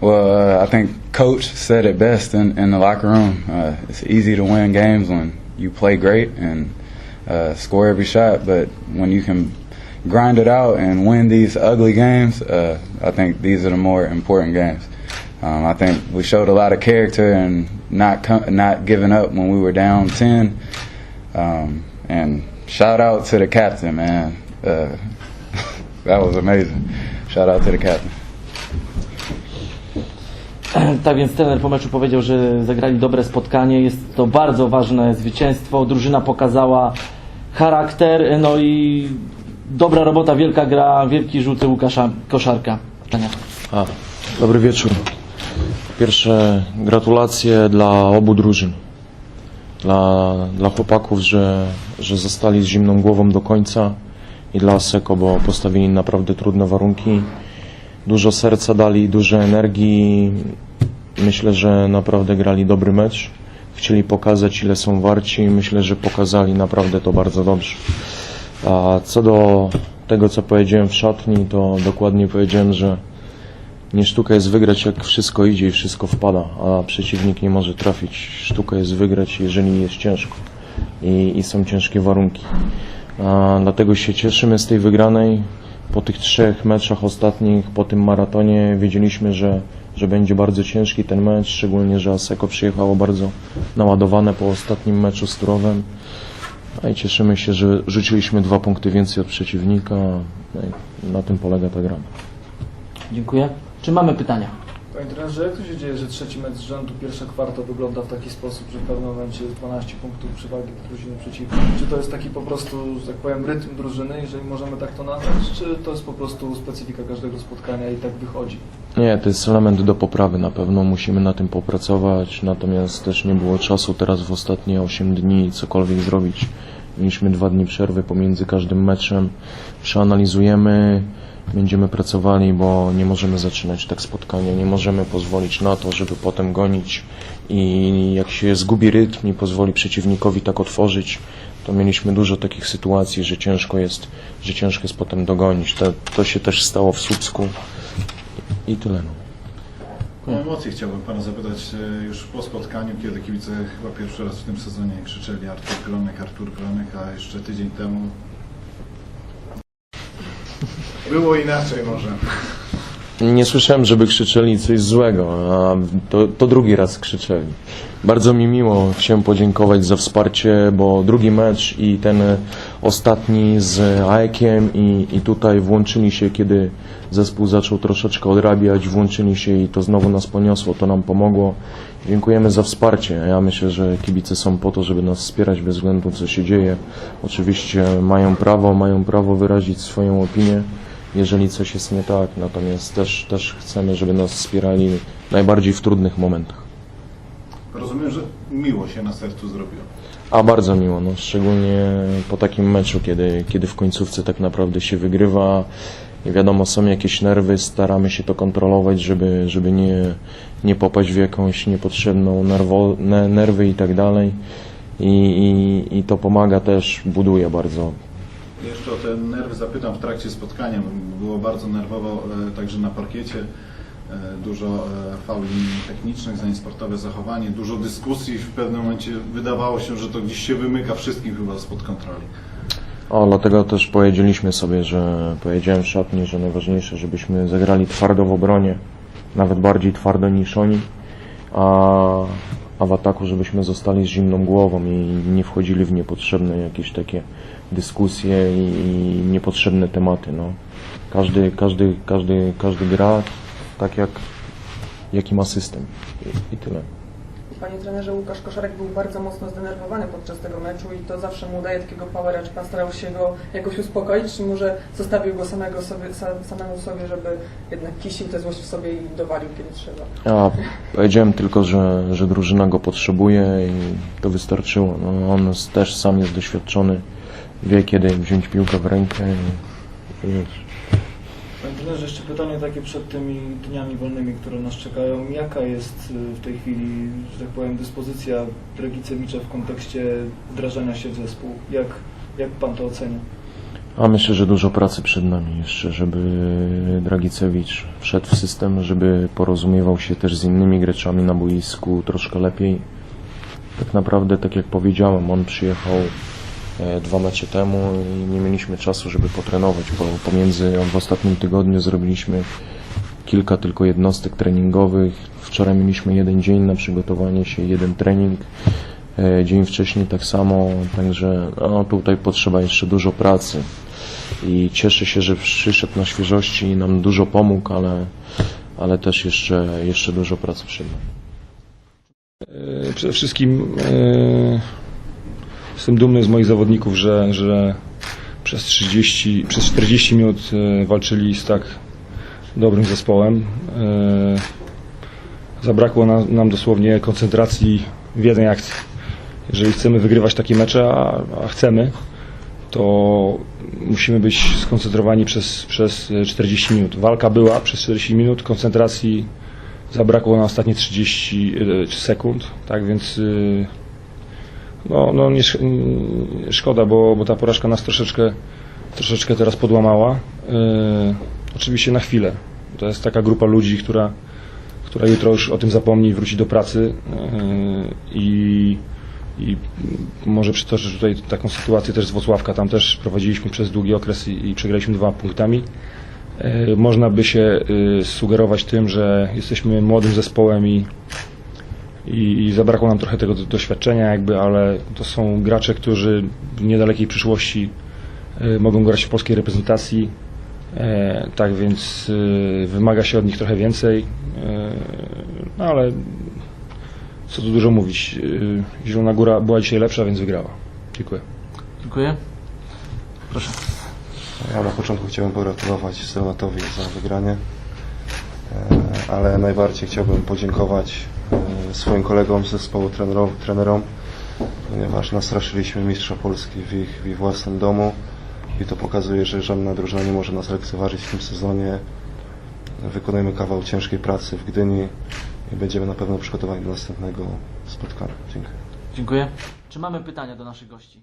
Well, uh, I think Coach said it best in, in the locker room. Uh, it's easy to win games when you play great and uh, score every shot, but when you can grind it out and win these ugly games, uh, I think these are the more important games. Um, I think we showed a lot of character and not com- not giving up when we were down ten. Um, and shout out to the captain, man. Uh, that was amazing. Shout out to the captain. Tak więc trener po meczu powiedział, że zagrali dobre spotkanie. Jest to bardzo ważne zwycięstwo. Drużyna pokazała charakter, no i dobra robota, wielka gra, wielki rzut Łukasza Koszarka. A, dobry wieczór. Pierwsze gratulacje dla obu drużyn. Dla, dla chłopaków, że, że zostali z zimną głową do końca i dla Aseko, bo postawili naprawdę trudne warunki. Dużo serca dali, dużo energii. Myślę, że naprawdę grali dobry mecz. Chcieli pokazać, ile są warci. Myślę, że pokazali naprawdę to bardzo dobrze. A co do tego, co powiedziałem w szatni, to dokładnie powiedziałem, że nie sztuka jest wygrać, jak wszystko idzie i wszystko wpada, a przeciwnik nie może trafić. Sztuka jest wygrać, jeżeli jest ciężko i, i są ciężkie warunki. A, dlatego się cieszymy z tej wygranej. Po tych trzech meczach ostatnich, po tym maratonie wiedzieliśmy, że, że będzie bardzo ciężki ten mecz, szczególnie, że Aseko przyjechało bardzo naładowane po ostatnim meczu z Turowem. A i cieszymy się, że rzuciliśmy dwa punkty więcej od przeciwnika. No i na tym polega ta gra. Dziękuję. Czy mamy pytania? Panie trenerze, jak to się dzieje, że trzeci mecz z rzędu, pierwsze kwarto wygląda w taki sposób, że w pewnym momencie jest 12 punktów przewagi drużyny przeciwnej? Czy to jest taki po prostu, że tak powiem, rytm drużyny, jeżeli możemy tak to nazwać, czy to jest po prostu specyfika każdego spotkania i tak wychodzi? Nie, to jest element do poprawy na pewno, musimy na tym popracować, natomiast też nie było czasu teraz w ostatnie 8 dni cokolwiek zrobić. Mieliśmy dwa dni przerwy pomiędzy każdym meczem, przeanalizujemy, będziemy pracowali, bo nie możemy zaczynać tak spotkania, nie możemy pozwolić na to, żeby potem gonić i jak się zgubi rytm i pozwoli przeciwnikowi tak otworzyć, to mieliśmy dużo takich sytuacji, że ciężko jest, że ciężko jest potem dogonić. To, to się też stało w Słupsku i tyle. No. O emocje chciałbym Pana zapytać e, już po spotkaniu, kiedy kibice chyba pierwszy raz w tym sezonie krzyczeli Artur Gronek, Artur Gronek, a jeszcze tydzień temu było inaczej może. Nie słyszałem, żeby krzyczeli coś złego, a to, to drugi raz krzyczeli. Bardzo mi miło, chciałem podziękować za wsparcie, bo drugi mecz i ten ostatni z AEK-iem i, i tutaj włączyli się, kiedy zespół zaczął troszeczkę odrabiać, włączyli się i to znowu nas poniosło, to nam pomogło. Dziękujemy za wsparcie. Ja myślę, że kibice są po to, żeby nas wspierać bez względu co się dzieje. Oczywiście mają prawo, mają prawo wyrazić swoją opinię jeżeli coś jest nie tak, natomiast też, też chcemy, żeby nas wspierali najbardziej w trudnych momentach. Rozumiem, że miło się na sercu zrobiło. A bardzo miło, no, szczególnie po takim meczu, kiedy, kiedy w końcówce tak naprawdę się wygrywa i wiadomo, są jakieś nerwy, staramy się to kontrolować, żeby, żeby nie, nie popaść w jakąś niepotrzebną nerwo, ne, nerwy i tak dalej. I, i, I to pomaga też, buduje bardzo Jeszcze o te nerwy zapytam w trakcie spotkania, było bardzo nerwowo e, także na parkiecie. E, Dużo e, fauli technicznych, za niesportowe zachowanie, dużo dyskusji. W pewnym momencie wydawało się, że to gdzieś się wymyka wszystkim chyba spod kontroli. O, dlatego też powiedzieliśmy sobie, że powiedziałem w szatni, że najważniejsze, żebyśmy zagrali twardo w obronie, nawet bardziej twardo niż oni, a w ataku, żebyśmy zostali z zimną głową i nie wchodzili w niepotrzebne jakieś takie dyskusje i, niepotrzebne tematy. No. Każdy, każdy, każdy, każdy gra tak, jak, jaki ma system i, i tyle. Panie trenerze, Łukasz Koszarek był bardzo mocno zdenerwowany podczas tego meczu i to zawsze mu daje takiego powera. Czy pan starał się go jakoś uspokoić, czy może zostawił go samego sobie, sa- samemu sobie, żeby jednak kisił tę złość w sobie i dowalił kiedy trzeba? Ja powiedziałem tylko, że, że drużyna go potrzebuje i to wystarczyło. No, on też sam jest doświadczony, wie kiedy wziąć piłkę w rękę i, i trenerze, jeszcze pytanie takie przed tymi dniami wolnymi, które nas czekają. Jaka jest y, w tej chwili, że tak powiem, dyspozycja Dragicewicza w kontekście wdrażania się w zespół? Jak, jak pan to ocenia? A myślę, że dużo pracy przed nami jeszcze, żeby Dragicewicz wszedł w system, żeby porozumiewał się też z innymi graczami na boisku troszkę lepiej. Tak naprawdę, tak jak powiedziałem, on przyjechał dwa mecze temu i nie mieliśmy czasu, żeby potrenować. Po, pomiędzy w ostatnim tygodniu zrobiliśmy kilka tylko jednostek treningowych. Wczoraj mieliśmy jeden dzień na przygotowanie się, jeden trening. E, Dzień wcześniej tak samo, także no, tutaj potrzeba jeszcze dużo pracy. I cieszę się, że przyszedł na świeżości i nam dużo pomógł, ale, ale też jeszcze, jeszcze dużo pracy przed nami. E, Przede wszystkim e, jestem dumny z moich zawodników, że, że przez 30, przez 40 minut e, walczyli z tak dobrym zespołem. E, Zabrakło nam, nam dosłownie koncentracji w jednej akcji. Jeżeli chcemy wygrywać takie mecze, a, a chcemy, to musimy być skoncentrowani przez, przez e, 40 minut. Walka była przez 40 minut, koncentracji zabrakło na ostatnie 30 e, sekund, tak więc no, no nie, sz- nie szkoda, bo, bo ta porażka nas troszeczkę, troszeczkę teraz podłamała. Y, Oczywiście na chwilę. To jest taka grupa ludzi, która, która jutro już o tym zapomni i wróci do pracy y, i, i może przytoczę tutaj taką sytuację też z Włocławka. Tam też prowadziliśmy przez długi okres i, i przegraliśmy dwoma punktami. E, Można by się y, sugerować tym, że jesteśmy młodym zespołem i, i, i zabrakło nam trochę tego do- doświadczenia, jakby, ale to są gracze, którzy w niedalekiej przyszłości y, mogą grać w polskiej reprezentacji. E, Tak więc y, wymaga się od nich trochę więcej, e, no ale co tu dużo mówić. Zielona Góra była dzisiaj lepsza, więc wygrała. Dziękuję. Dziękuję. Ja na początku chciałbym pogratulować Senatowi za wygranie, e, ale najbardziej chciałbym podziękować e, swoim kolegom z zespołu trenerom, trenerom ponieważ nastraszyliśmy mistrza Polski w ich, w ich własnym domu i to pokazuje, że żadna drużyna nie może nas lekceważyć w tym sezonie. Wykonujemy kawał ciężkiej pracy w Gdyni i będziemy na pewno przygotowani do następnego spotkania. Dziękuję. Dziękuję. Czy mamy pytania do naszych gości?